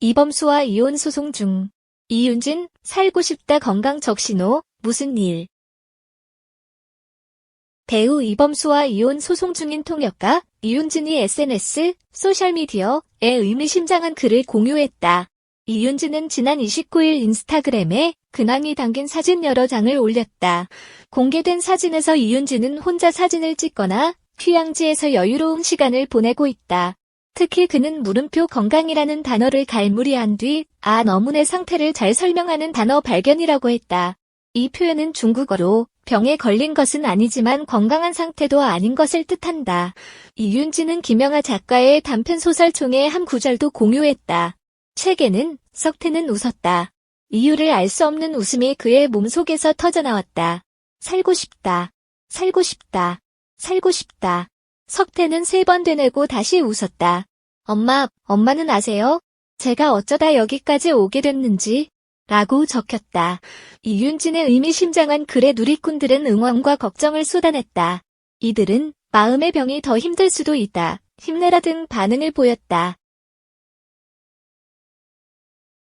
이범수와 이혼 소송 중. 이윤진, 살고 싶다 건강 적신호, 무슨 일. 배우 이범수와 이혼 소송 중인 통역가 이윤진이 SNS, 소셜미디어에 의미심장한 글을 공유했다. 이윤진은 지난 29일 인스타그램에 근황이 담긴 사진 여러 장을 올렸다. 공개된 사진에서 이윤진은 혼자 사진을 찍거나 휴양지에서 여유로운 시간을 보내고 있다. 특히 그는 물음표 건강이라는 단어를 갈무리한 뒤, 아, 내 상태를 잘 설명하는 단어 발견이라고 했다. 이 표현은 중국어로 병에 걸린 것은 아니지만 건강한 상태도 아닌 것을 뜻한다. 이윤진은 김영하 작가의 단편 소설 중에 한 구절도 공유했다. 책에는 석태는 웃었다. 이유를 알 수 없는 웃음이 그의 몸속에서 터져나왔다. 살고 싶다. 살고 싶다. 살고 싶다. 석태는 세 번 되뇌고 다시 웃었다. 엄마, 엄마는 아세요? 제가 어쩌다 여기까지 오게 됐는지? 라고 적혔다. 이윤진의 의미심장한 글에 누리꾼들은 응원과 걱정을 쏟아냈다. 이들은 마음의 병이 더 힘들 수도 있다. 힘내라 등 반응을 보였다.